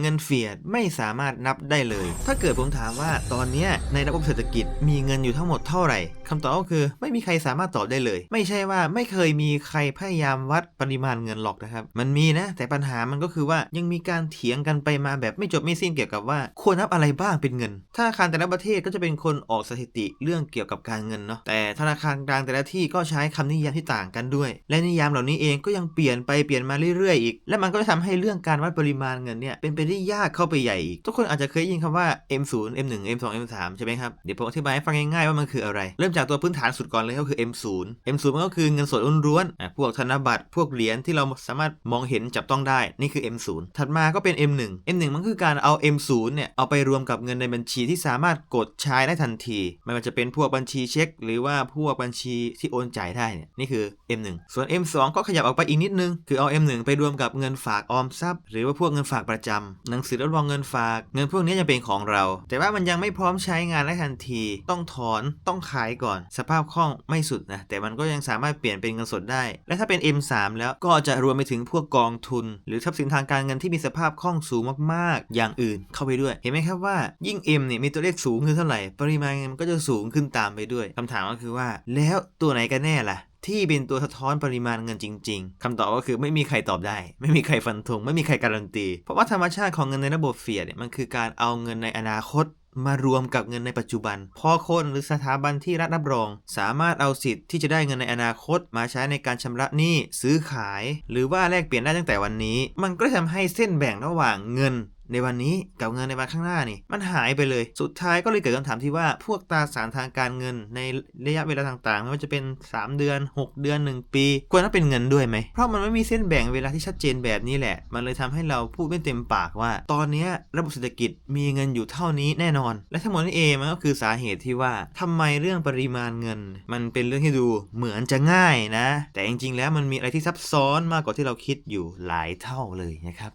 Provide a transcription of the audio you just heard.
เงินเฟียดไม่สามารถนับได้เลย ถ้าเกิดผมถามว่าตอนนี้ในระบบเศรษฐกิจมีเงินอยู่ทั้งหมดเท่าไหร่คำตอบก็คือไม่มีใครสามารถตอบได้เลย ไม่ใช่ว่าไม่เคยมีใครพยายามวัดปริมาณเงินหรอกนะครับ มันมีนะ แต่ปัญหามันก็คือว่ายังมีการเถียงกันไปมาแบบไม่จบไม่สิ้นเกี่ยวกับว่าควรนับอะไรบ้างเป็นเงิน ธนาคารแต่ละประเทศก็จะเป็นคนออกสถิติเรื่องเกี่ยวกับการเงินเนาะ แต่ธนาคารกลางแต่ละที่ก็ใช้คำนิยามที่ต่างกันด้วย และนิยามเหล่านี้เองก็ยังเปลี่ยนไปเปลี่ยนมาเรื่อยๆอีก และมันก็จะทำให้เรื่องการวัดปริมาณเงินเนี่ยเป็นไปได้ยากเข้าไปใหญ่อีก ทุกคนอาจจะเคยได้ยินคำว่า M0 M1 M2 M3 ใช่ไหมครับ เดี๋ยวผมอธิบายให้ฟังง่ายๆว่ามันคืออะไร เริ่มจากตัวพื้นฐานสุดก่อนเลยก็คือ M0 M0 มันก็คือเงินสดล้วนๆอะพวกธนบัตรพวกเหรียญที่เราสามารถมองเห็นจับต้องได้นี่คือ M0 ถัดมาก็เป็น M1 M1 มันคือการเอา M0 เนี่ยเอาไปรวมกับเงินในบัญชีที่สามารถกดใช้ได้ทันที ไม่ว่าจะเป็นพวกบัญชีเช็ค หรือว่าพวกบัญชีที่โอนจ่ายได้เนี่ยนี่คือ M1 ส่วน M2 ก็ขยับออกไปอีกนิดนึง คือเอา M1 ไปรวมกับเงินฝากออมทรัพย์ หรือว่าพวกเงินฝากประจำหนังสือรับรองเงินฝาก เงินพวกนี้จะเป็นของเรา แต่ว่ามันยังไม่พร้อมใช้งานได้ทันที ต้องถอนต้องขายก่อน สภาพคล่องไม่สุดนะแต่มันก็ยังสามารถเปลี่ยนเป็นเงินสดได้ และถ้าเป็น M3 แล้วก็จะรวมไปถึงพวกกองทุน หรือทรัพย์สินทางการเงินที่มีสภาพคล่องสูงมากๆ อย่างอื่นเข้าไปด้วย เห็นไหมครับว่ายิ่ง M เนี่ยมีตัวเลขสูงขึ้นเท่าไหร่ ปริมาณเงินมันก็จะสูงขึ้นตามไปด้วยคำถามก็คือว่า แล้วตัวไหนกันแน่ล่ะ ที่เป็นตัวสะท้อนปริมาณเงินจริง ๆคำตอบก็คือไม่มีใครตอบได้ ไม่มีใครฟันธงไม่มีใครการันตี เพราะว่าธรรมชาติของเงินในระบบเฟียดเนี่ยมันคือการเอาเงินในอนาคตมารวมกับเงินในปัจจุบัน พอคนหรือสถาบันที่รัฐรับรอง สามารถเอาสิทธิ์ที่จะได้เงินในอนาคต มาใช้ในการชำระหนี้ซื้อขาย หรือว่าแลกเปลี่ยนได้ตั้งแต่วันนี้ มันก็ทำให้เส้นแบ่งระหว่างเงินในวันนี้กับเงินในวันข้างหน้านี่ มันหายไปเลย สุดท้ายก็เลยเกิดคำถามที่ว่าพวกตราสารทางการเงินในระยะเวลาต่างๆ ไม่ว่าจะเป็น 3 เดือน 6 เดือน 1 ปี ควรต้องเป็นเงินด้วยไหม เพราะมันไม่มีเส้นแบ่งเวลาที่ชัดเจนแบบนี้แหละ มันเลยทำให้เราพูดไม่เต็มปากว่า ตอนนี้ระบบเศรษฐกิจมีเงินอยู่เท่านี้แน่นอน และทั้งหมดนี้เองมันก็คือสาเหตุที่ว่าทำไมเรื่องปริมาณเงิน มันเป็นเรื่องที่ดูเหมือนจะง่ายนะ แต่จริงๆ แล้วมันมีอะไรที่ซับซ้อนมากกว่าที่เราคิดอยู่หลายเท่าเลยนะครับ